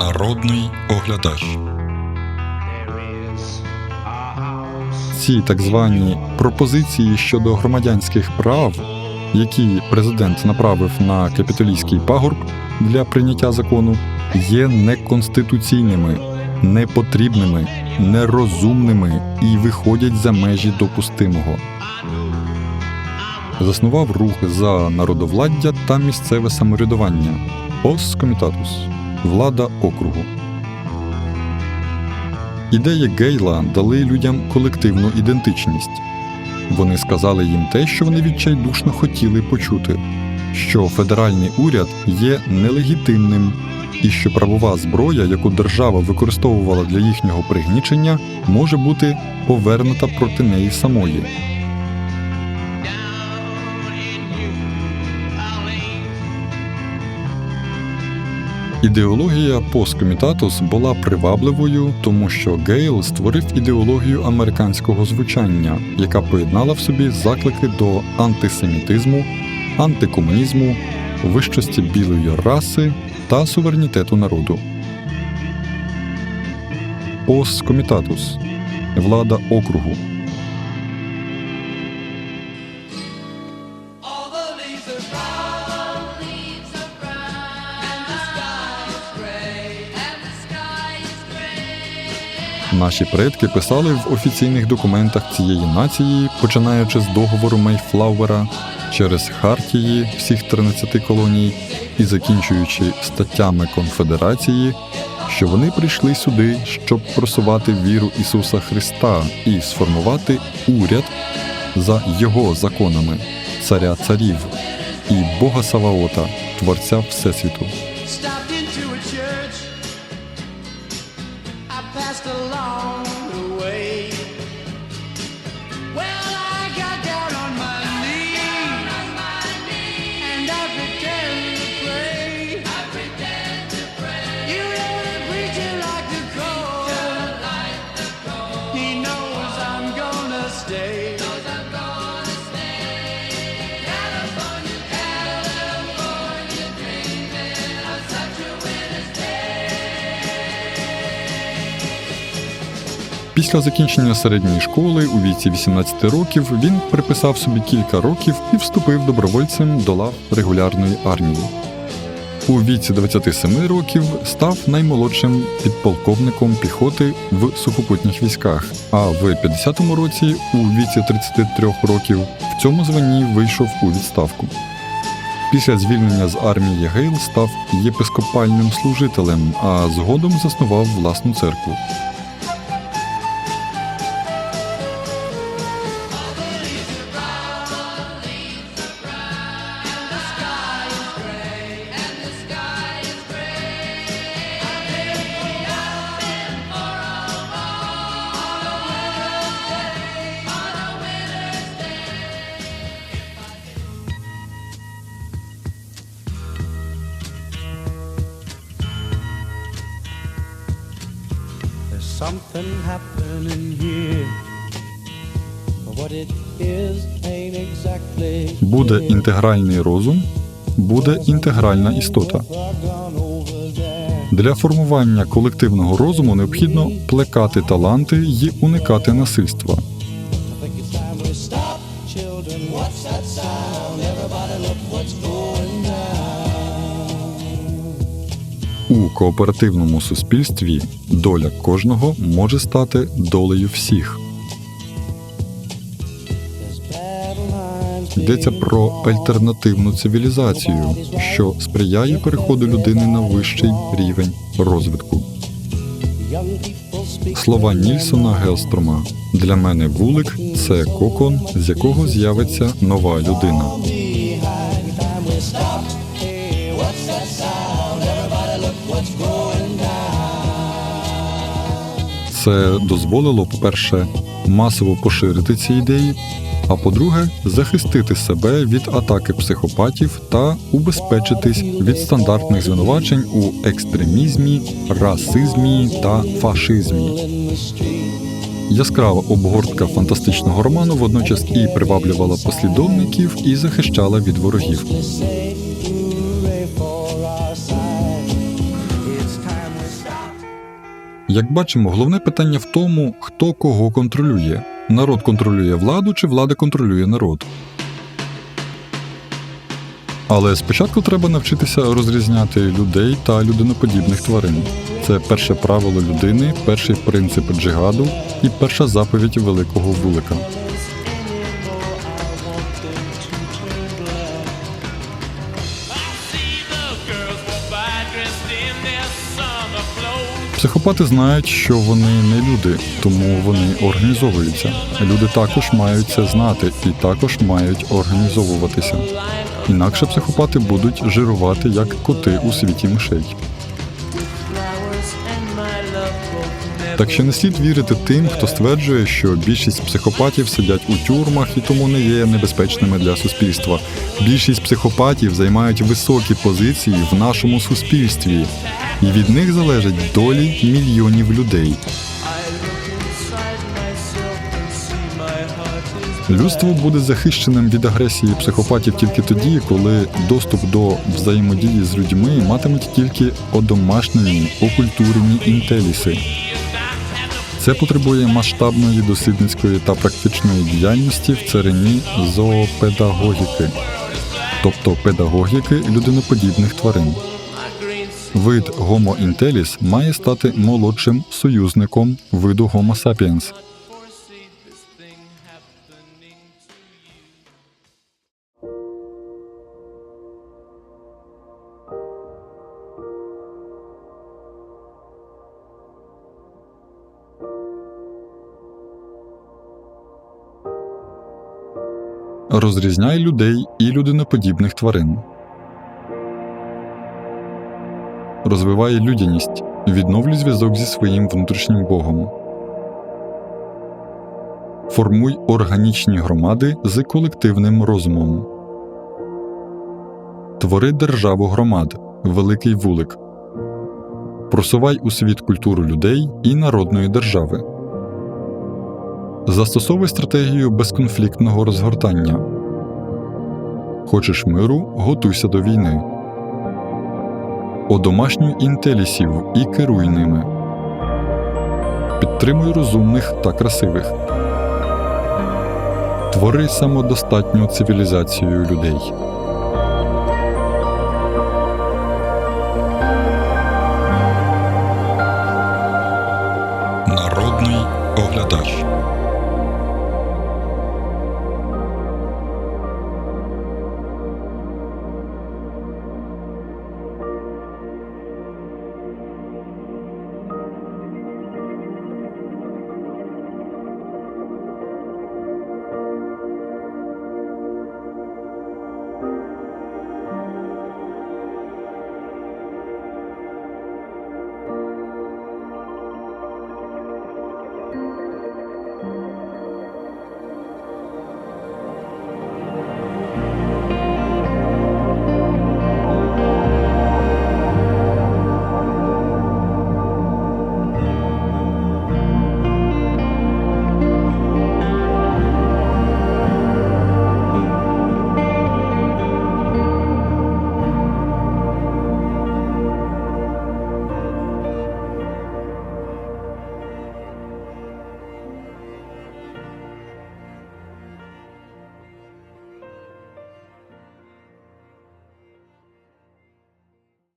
Народний оглядач. Ці так звані пропозиції щодо громадянських прав, які президент направив на капітолійський пагорб для прийняття закону, є неконституційними, непотрібними, нерозумними і виходять за межі допустимого. Заснував рух за народовладдя та місцеве самоврядування Ос Комітатус влада округу. Ідеї Гейла дали людям колективну ідентичність. Вони сказали їм те, що вони відчайдушно хотіли почути, що федеральний уряд є нелегітимним, і що правова зброя, яку держава використовувала для їхнього пригнічення, може бути повернута проти неї самої. Ідеологія посткомітатус була привабливою, тому що Гейл створив ідеологію американського звучання, яка поєднала в собі заклики до антисемітизму, антикомунізму, вищості білої раси та суверенітету народу. Посткомітатус влада округу. Наші предки писали в офіційних документах цієї нації, починаючи з договору Мейфлауера через хартії всіх 13 колоній і закінчуючи статтями Конфедерації, що вони прийшли сюди, щоб просувати віру Ісуса Христа і сформувати уряд за його законами, царя царів і Бога Саваота, Творця Всесвіту. Після закінчення середньої школи у віці 18 років він приписав собі кілька років і вступив добровольцем до лав регулярної армії. У віці 27 років став наймолодшим підполковником піхоти в сухопутніх військах, а в 50-му році, у віці 33 років, в цьому званні вийшов у відставку. Після звільнення з армії Гейл став єпископальним служителем, а згодом заснував власну церкву. Something happening here. What it is ain't exactly Буде інтегральний розум, буде інтегральна істота. Для формування колективного розуму необхідно плекати таланти й уникати насильства. What's that sound? Everybody look what's going down. У кооперативному суспільстві доля кожного може стати долею всіх. Йдеться про альтернативну цивілізацію, що сприяє переходу людини на вищий рівень розвитку. Слова Нільсона Гелстрома для мене вулик це кокон, з якого з'явиться нова людина. Це дозволило, по-перше, масово поширити ці ідеї, а по-друге, захистити себе від атаки психопатів та убезпечитись від стандартних звинувачень у екстремізмі, расизмі та фашизмі. Яскрава обгортка фантастичного роману водночас і приваблювала послідовників, і захищала від ворогів. Як бачимо, головне питання в тому, хто кого контролює. Народ контролює владу чи влада контролює народ. Але спочатку треба навчитися розрізняти людей та людиноподібних тварин. Це перше правило людини, перший принцип джигаду і перша заповідь великого вулика. Психопати знають, що вони не люди, тому вони організовуються. Люди також мають це знати і також мають організовуватися. Інакше психопати будуть жирувати як коти у світі мишей. Так що не слід вірити тим, хто стверджує, що більшість психопатів сидять у тюрмах і тому не є небезпечними для суспільства. Більшість психопатів займають високі позиції в нашому суспільстві, і від них залежать долі мільйонів людей. Людство буде захищеним від агресії психопатів тільки тоді, коли доступ до взаємодії з людьми матимуть тільки одомашнені, окультурені інтеліси. Це потребує масштабної дослідницької та практичної діяльності в царині зоопедагогіки, тобто педагогіки людиноподібних тварин. Вид Homo intellis має стати молодшим союзником виду Homo sapiens. Розрізняй людей і людиноподібних тварин. Розвивай людяність. Відновлюй зв'язок зі своїм внутрішнім Богом. Формуй органічні громади з колективним розумом. Твори державу громад. Великий вулик. Просувай у світ культуру людей і народної держави. Застосовуй стратегію безконфліктного розгортання. Хочеш миру, готуйся до війни. Одомашнюй інтелісів і керуй ними. Підтримуй розумних та красивих. Твори самодостатню цивілізацію людей.